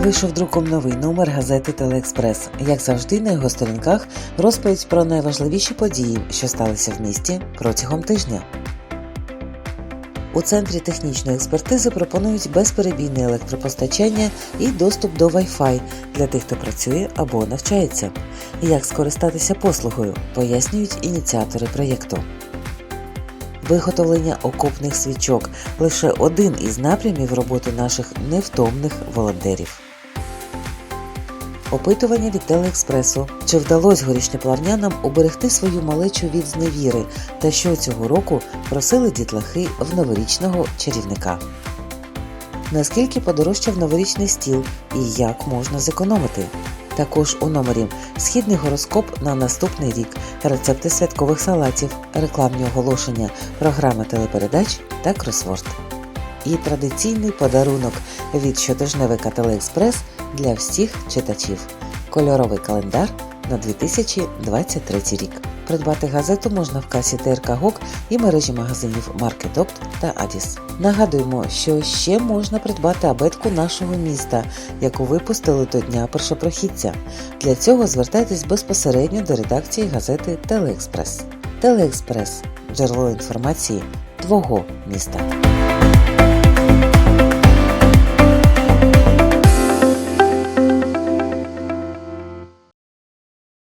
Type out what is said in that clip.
вийшов друком новий номер газети Телеекспрес. Як завжди, на його сторінках розповідь про найважливіші події, що сталися в місті протягом тижня. У центрі технічної експертизи пропонують безперебійне електропостачання і доступ до Wi-Fi для тих, хто працює або навчається. Як скористатися послугою, пояснюють ініціатори проєкту. Виготовлення окопних свічок лише один із напрямів роботи наших невтомних волонтерів. Опитування від Телеекспресу. Чи вдалося горішньоплавнянам уберегти свою малечу від зневіри та що цього року просили дітлахи в новорічного чарівника? Наскільки подорожчав новорічний стіл і як можна зекономити? Також у номері східний гороскоп на наступний рік, рецепти святкових салатів, рекламні оголошення, програми телепередач та кросворд. І традиційний подарунок від щотижневика Телеекспрес для всіх читачів. Кольоровий календар на 2023 рік. Придбати газету можна в касі ТРК ГОК і мережі магазинів Маркетопт та Адіс. Нагадуємо, що ще можна придбати абетку нашого міста, яку випустили до Дня першопрохідця. Для цього звертайтесь безпосередньо до редакції газети Телеекспрес. Телеекспрес джерело інформації твого міста.